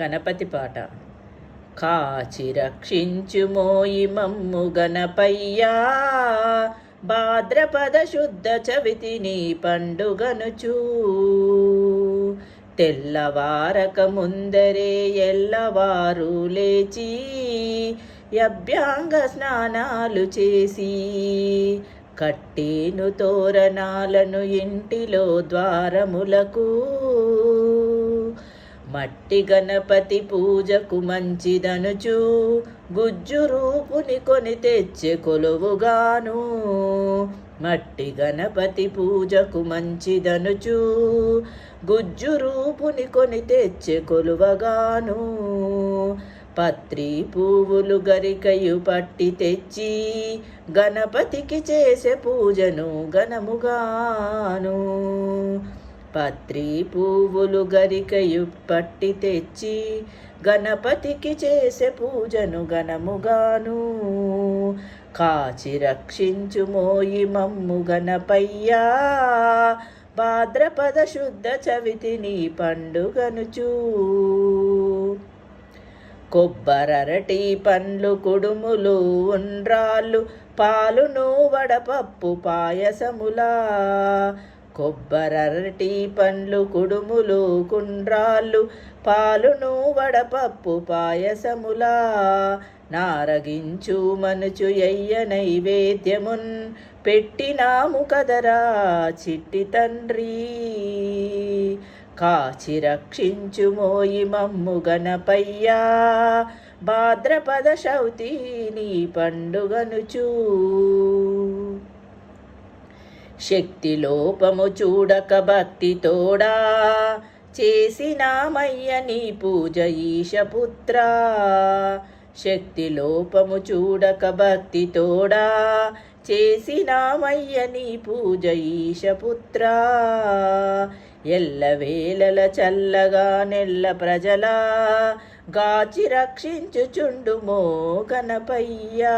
గణపతి పాట. కాచి రక్షించుమోయి మమ్ము గణపయ్యా భాద్రపద శుద్ధ చవితిని పండుగనుచూ. తెల్లవారక ముందరే ఎల్లవారు లేచి అభ్యాంగ స్నానాలు చేసి. కట్టేను తోరణాలను ఇంటిలో ద్వారములకు. మట్టి గణపతి పూజకు మంచిదనుచు గుజ్జు రూపుని కొని తెచ్చే కొలువుగాను. మట్టి గణపతి పూజకు మంచిదనుచు గుజ్జు రూపుని కొని తెచ్చే కొలువగాను. పత్రి పువ్వులు గరికయు పట్టి తెచ్చి గణపతికి చేసే పూజను ఘనముగాను. పత్రి పువ్వులు గరికయు పట్టి తెచ్చి గణపతికి చేసే పూజను గణముగాను కాచి రక్షించు మోయి మమ్ము గణపయ్యా. భాద్రపద శుద్ధ చవితిని పండుగనుచూ. కొబ్బరరటి పండ్లు కుడుములు ఉండ్రాళ్ళు పాలును వడపప్పు పాయసములా. కొబ్బరరటి పండ్లు కుడుములు కుండ్రాళ్ళు పాలును వడపప్పు పాయసములా. నారగించు మనుచు ఎయ్య నైవేద్యమున్ పెట్టినాము కదరా చిట్టి తండ్రి. కాచి రక్షించు మోయి మమ్ము గణపయ్యా. భాద్రపద శౌతి నీ పండుగనుచూ. శక్తి లోపము చూడక భక్తి తోడా. చేసినామయ్య నీ పూజ ఈశపుత్ర శక్తి లోపము చూడక భక్తి తోడా. చేసినామయ్య నీ పూజ ఈశపుత్ర ఎల్లవేళల చల్లగా నెల్ల ప్రజల. గాచి రక్షించుచుండుమో గణపయ్యా.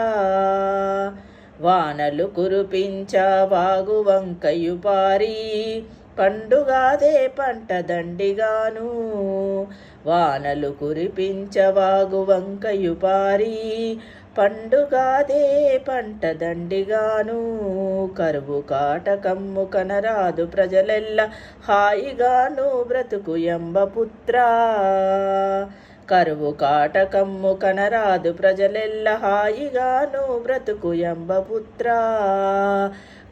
వానలు కురిపించా వాగు వంకయు పారి. పండుగాదే పంట దండిగాను. వానలు కురిపించవాగు వంకయు పారి. పండుగాదే పంట దండిగాను. కరువు కాటకమ్ము కనరాదు ప్రజలెల్ల హాయిగాను బ్రతుకు ఎంబ పుత్రా కరువు కాటకమ్ము కనరాదు ప్రజలెల్ల హాయిగాను బ్రతుకు ఎంబపుత్ర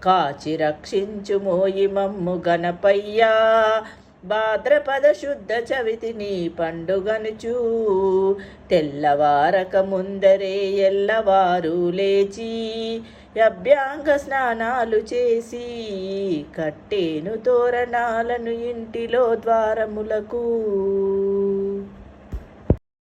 కాచి రక్షించు మోయి మమ్ము గణపయ్యా. భాద్రపద శుద్ధ చవితిని పండుగనుచు. తెల్లవారక ముందరే ఎల్లవారు లేచి అభ్యాంగ స్నానాలు చేసి కట్టేను తోరణాలను ఇంటిలో ద్వారములకు.